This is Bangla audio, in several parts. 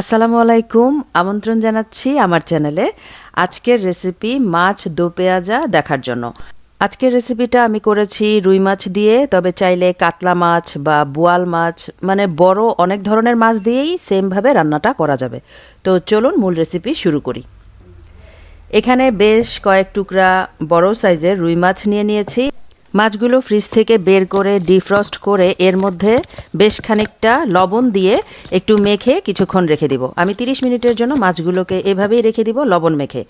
আসসালামু আলাইকুম, আমন্ত্রণ জানাচ্ছি আমার চ্যানেলে আজকের রেসিপি মাছ দো পেঁয়াজা দেখার জন্য। আজকের রেসিপিটা আমি করেছি রুই মাছ দিয়ে, তবে চাইলে কাতলা মাছ বা বোয়াল মাছ মানে বড় অনেক ধরনের মাছ দিয়েই সেমভাবে রান্নাটা করা যাবে। তো চলুন মূল রেসিপি শুরু করি। এখানে বেশ কয়েক টুকরা বড় সাইজের রুই মাছ নিয়ে নিয়েছি। মাছগুলো ফ্রিজ থেকে বের করে ডিফ্রস্ট করে এর মধ্যে বেশ খানিকটা লবণ দিয়ে একটু মেখে কিছুক্ষণ রেখে দিব। আমি 30 মিনিটের জন্য মাছগুলোকে এভাবেই রেখে দিব, লবণ মেখে।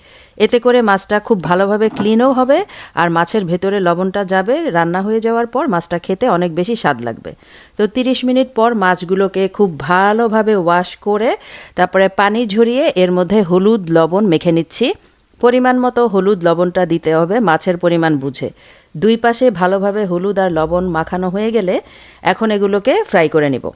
এতে করে মাছটা খুব ভালোভাবে ক্লিনও হবে আর মাছের ভেতরে লবণটা যাবে, রান্না হয়ে যাওয়ার পর মাছটা খেতে অনেক বেশি স্বাদ লাগবে। তো 30 মিনিট পর মাছগুলোকে খুব ভালোভাবে ওয়াশ করে তারপরে পানি ঝরিয়ে এর মধ্যে হলুদ লবণ মেখে নিচ্ছি। পরিমাণ মতো হলুদ লবণটা দিতে হবে, মাছের পরিমাণ বুঝে। দুই পাশে ভালোভাবে হলুদ আর লবণ মাখানো হয়ে গেলে এখন এগুলোকে ফ্রাই করে নিব।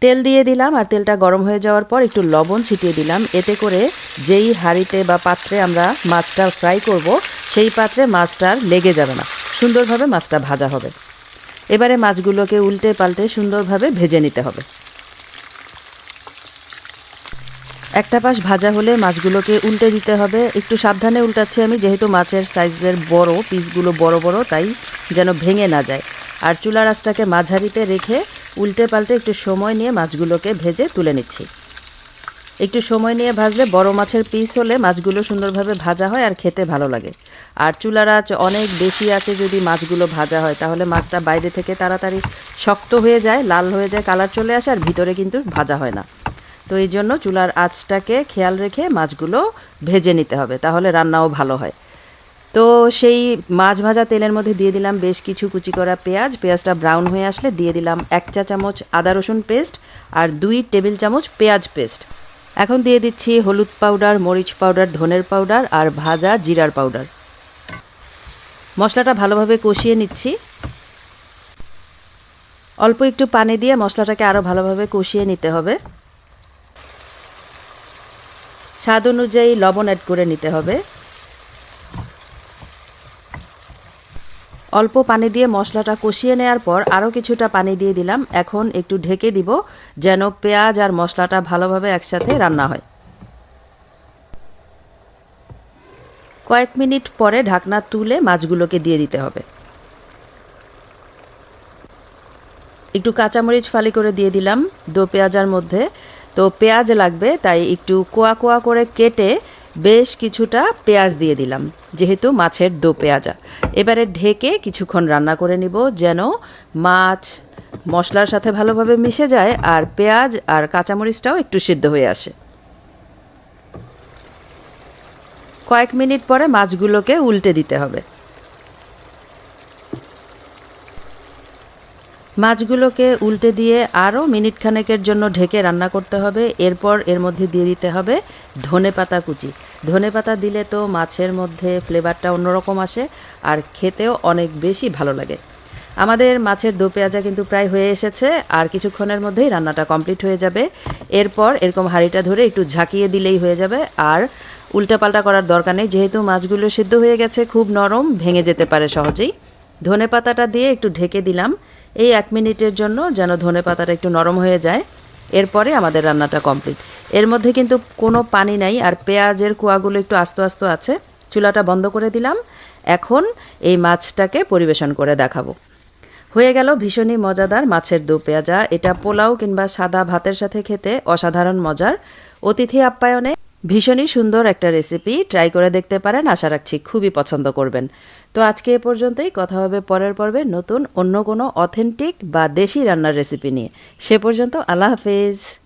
তেল দিয়ে দিলাম আর তেলটা গরম হয়ে যাওয়ার পর একটু লবণ ছিটিয়ে দিলাম। এতে করে যেই হাঁড়িতে বা পাত্রে আমরা মাছটা ফ্রাই করব, সেই পাত্রে মাছটার লেগে যাবে না। সুন্দরভাবে মাছটা ভাজা হবে। এবারে মাছগুলোকে উল্টে পাল্টে সুন্দরভাবে ভেজে নিতে হবে। একটা পাশ ভাজা হলে মাছগুলোকে উল্টে দিতে হবে। একটু সাবধানে উল্টাচ্ছি আমি, যেহেতু মাছের সাইজের বড়, পিসগুলো বড় বড়, তাই যেন ভেঙে না যায়। আর চুলা রাসটাকে মাঝারিতে রেখে উল্টে পাল্টে একটু সময় নিয়ে মাছগুলোকে ভেজে তুলে নিচ্ছি। একটু সময় নিয়ে ভাজলে বড় মাছের পিস হলে মাছগুলো সুন্দরভাবে ভাজা হয় আর খেতে ভালো লাগে। আর চুলার আঁচ অনেক বেশি আছে যদি মাছগুলো ভাজা হয়, তাহলে মাছটা বাইরে থেকে তাড়াতাড়ি শক্ত হয়ে যায়, লাল হয়ে যায়, কালার চলে আসে আর ভিতরে কিন্তু ভাজা হয় না। তো এই জন্য চুলার আঁচটাকে খেয়াল রেখে মাছগুলো ভেজে নিতে হবে, তাহলে রান্নাও ভালো হয়। তো সেই মাছ ভাজা তেলের মধ্যে দিয়ে দিলাম বেশ কিছু কুচি করা পেঁয়াজ। পেঁয়াজটা ব্রাউন হয়ে আসলে দিয়ে দিলাম এক চা চামচ আদা রসুন পেস্ট আর দুই টেবিল চামচ পেঁয়াজ পেস্ট। এখন দিয়ে দিচ্ছি হলুদ পাউডার, মরিচ পাউডার, ধনের পাউডার আর ভাজা জিরার পাউডার। মশলাটা ভালোভাবে কষিয়ে নিচ্ছি। অল্প একটু পানি দিয়ে মশলাটাকে আরও ভালোভাবে কষিয়ে নিতে হবে। স্বাদ অনুযায়ী লবণ অ্যাড করে নিতে হবে। অল্প পানি দিয়ে মশলাটা কষিয়ে নেওয়ার পর আরও কিছুটা পানি দিয়ে দিলাম। এখন একটু ঢেকে দিব, যেন পেঁয়াজ আর মশলাটা ভালোভাবে একসাথে রান্না হয়। কয়েক মিনিট পরে ঢাকনা তুলে মাছগুলোকে দিয়ে দিতে হবে। একটু কাঁচামরিচ ফালি করে দিয়ে দিলাম। দো পেঁয়াজার মধ্যে তো পেঁয়াজ লাগবে, তাই একটু কোয়া কোয়া করে কেটে বেশ কিছুটা পেঁয়াজ দিয়ে দিলাম, যেহেতু মাছের দো পেঁয়াজা। এবারে ঢেকে কিছুক্ষণ রান্না করে নিব যেন মাছ মশলার সাথে ভালোভাবে মিশে যায় আর পেঁয়াজ আর কাঁচামরিচটাও একটু সিদ্ধ হয়ে আসে। কয়েক মিনিট পরে মাছগুলোকে উল্টে দিতে হবে। মাছগুলোকে উল্টে দিয়ে আরও মিনিট খানেকের জন্য ঢেকে রান্না করতে হবে। এরপর এর মধ্যে দিয়ে দিতে হবে ধনে পাতা কুচি। ধনে পাতা দিলে তো মাছের মধ্যে ফ্লেভারটা অন্যরকম আসে আর খেতেও অনেক বেশি ভালো লাগে। আমাদের মাছের দো পেঁয়াজা কিন্তু প্রায় হয়ে এসেছে আর কিছুক্ষণের মধ্যেই রান্নাটা কমপ্লিট হয়ে যাবে। এরপর এরকম হাঁড়িটা ধরে একটু ঝাঁকিয়ে দিলেই হয়ে যাবে আর উল্টাপাল্টা করার দরকার নেই। যেহেতু মাছগুলো সিদ্ধ হয়ে গেছে, খুব নরম, ভেঙে যেতে পারে সহজেই। ধনে পাতাটা দিয়ে একটু ঢেকে দিলাম। এই এক মিনিটের জন্য যেন ধনে পাতাটা একটু নরম হয়ে যায়। এরপরে আমাদের রান্নাটা কমপ্লিট। এর মধ্যে কিন্তু কোনো পানি নাই আর পেঁয়াজের কুয়াগুলো একটু আস্ত আস্ত আছে। চুলাটা বন্ধ করে দিলাম। এখন এই মাছটাকে পরিবেশন করে দেখাবো। হয়ে গেল ভীষণই মজাদার মাছের দু পেঁয়াজা। এটা পোলাও কিংবা সাদা ভাতের সাথে খেতে অসাধারণ মজার। অতিথি আপ্যায়নে ভীষণই সুন্দর একটা রেসিপি ট্রাই করে দেখতে পারেন, আশা রাখছি খুবই পছন্দ করবেন। তো আজকে এ পর্যন্তই, কথা হবে পরের পর্বে নতুন অন্য কোনো অথেন্টিক বা দেশি রান্নার রেসিপি নিয়ে। সে পর্যন্ত আল্লাহ হাফেজ।